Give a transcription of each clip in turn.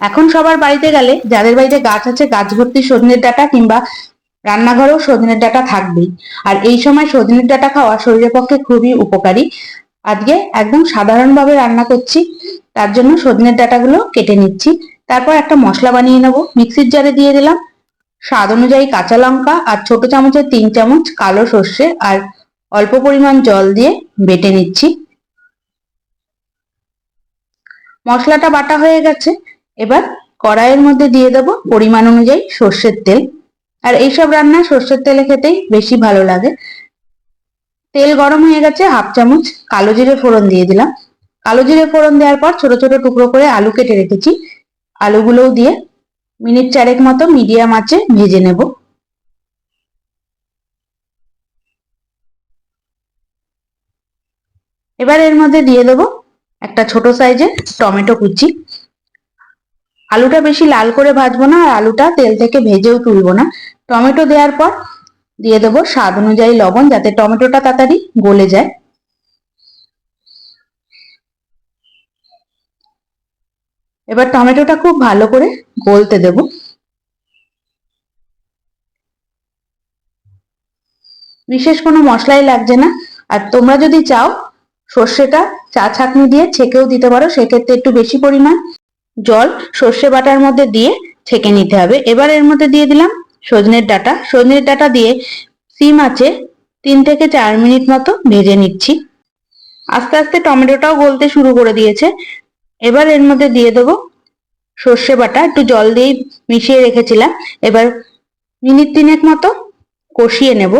এখন সবার বাড়িতে গেলে যাদের বাড়িতে গাছ আছে, গাছ ভর্তি সজনের ডাটা কিংবা রান্নাঘরেও সজনের ডাটা থাকবেই। আর এই সময় সজনের ডাটা খাওয়া শরীরের পক্ষে খুবই উপকারী। আজকে একদম সাধারণভাবে রান্না করছি, তার জন্য সজনের ডাঁটাগুলো কেটে নিচ্ছি। তারপর একটা মশলা বানিয়ে নেব। মিক্সির জারে দিয়ে দিলাম স্বাদ অনুযায়ী কাঁচা লঙ্কা আর ছোট চামচের তিন চামচ কালো সর্ষে আর অল্প পরিমাণ জল দিয়ে বেটে নিচ্ছি। মশলাটা বাটা হয়ে গেছে। এবার কড়াইয়ের মধ্যে দিয়ে দেবো পরিমাণ অনুযায়ী সর্ষের তেল। আর এইসব রান্না সর্ষের তেলে খেতেই বেশি ভালো লাগে। তেল গরম হয়ে গেছে, হাফ চামচ কালো জিরে ফোড়ন দিয়ে দিলাম। কালো জিরে ফোড়ন দেওয়ার পর ছোট ছোট টুকরো করে আলু কেটে রেখেছি। আলুগুলোও দিয়ে মিনিট চারেক মতো মিডিয়াম আঁচে ভেজে নেব। এবার এর মধ্যে দিয়ে দেবো একটা ছোট সাইজের টমেটো কুচি। আলুটা বেশি লাল করে ভাজবো না, আর আলুটা তেল থেকে ভেজেও তুলবো না। টমেটো দেওয়ার পর দিয়ে দেবো স্বাদ অনুযায়ী লবণ, যাতে টমেটোটা তাড়াতাড়ি গলে যায়। এবার টমেটোটা খুব ভালো করে গলতে দেব। বিশেষ কোনো মশলাই লাগছে না। আর তোমরা যদি চাও, সর্ষেটা চা ছাঁকনি দিয়ে ছেঁকেও দিতে পারো, সেক্ষেত্রে একটু বেশি পরিমাণ জল সর্ষে বাটার মধ্যে দিয়ে ছেঁকে নিতে হবে। এবার এর মধ্যে দিয়ে দিলাম সজনের ডাটা। সজনের ডাটা দিয়ে সিম আছে, তিন থেকে চার মিনিট মতো ভেজে নিচ্ছি। আস্তে আস্তে টমেটোটাও গলতে শুরু করে দিয়েছে। এবার এর মধ্যে দিয়ে দেবো সর্ষে বাটা। একটু জল দিয়ে মিশিয়ে রেখেছিলাম। এবার মিনিট তিনেক মতো কষিয়ে নেব।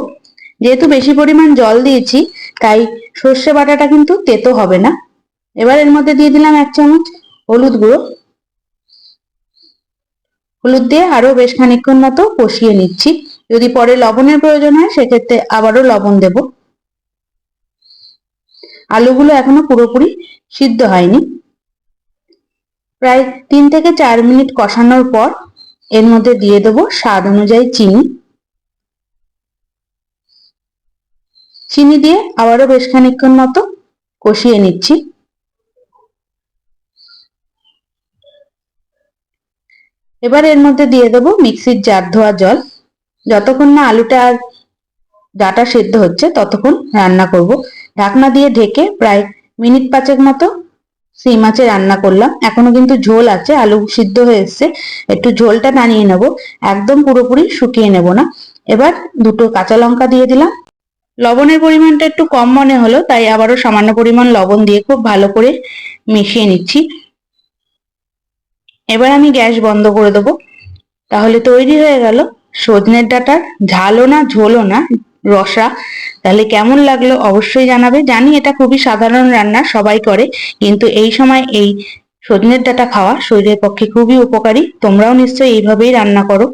যেহেতু বেশি পরিমাণ জল দিয়েছি, তাই সর্ষে বাটাটা কিন্তু তেতো হবে না। এবার এর মধ্যে দিয়ে দিলাম এক চামচ হলুদ গুঁড়ো। হলুদ দিয়ে আরও বেশ খানিক্ষণ মতো কষিয়ে নিচ্ছি। যদি পরে লবণের প্রয়োজন হয়, সেক্ষেত্রে আবারও লবণ দেব। আলুগুলো এখনও পুরোপুরি সিদ্ধ হয়নি। প্রায় তিন থেকে চার মিনিট কষানোর পর এর মধ্যে দিয়ে দেবো স্বাদ অনুযায়ী চিনি। চিনি দিয়ে আবারও বেশ খানিক্ষণ মতো কষিয়ে নিচ্ছি। এবার এর মধ্যে দিয়ে দেবো মিক্সির জার ধোয়া জল। যতক্ষণ না আলুটা আর ডাটা সেদ্ধ হচ্ছে, ততক্ষণ রান্না করব। ঢাকনা দিয়ে ঢেকে প্রায় মিনিট পাঁচেক মতো সেই মাছে রান্না করলাম। এখনও কিন্তু ঝোল আছে, আলু সিদ্ধ হয়ে এসছে। একটু ঝোলটা নানিয়ে নেব, একদম পুরোপুরি শুকিয়ে নেব না। এবার দুটো কাঁচা লঙ্কা দিয়ে দিলাম। লবণের পরিমাণটা একটু কম মনে হলো, তাই আবারও সামান্য পরিমাণ লবণ দিয়ে খুব ভালো করে মিশিয়ে নিচ্ছি। এবার আমি গ্যাস বন্ধ করে দেবো। তাহলে তৈরি হয়ে গেল সজনের ডাটার ঝালও না, ঝোলও না, রসা। তাহলে কেমন লাগল অবশ্যই জানাবে। জানি এটা খুবই সাধারণ রান্না, সবাই করে। কিন্তু এই সময় এই সজনের ডাটা খাওয়া শরীরের পক্ষে খুবই উপকারী। তোমরাও নিশ্চয়ই এইভাবেই রান্না করো।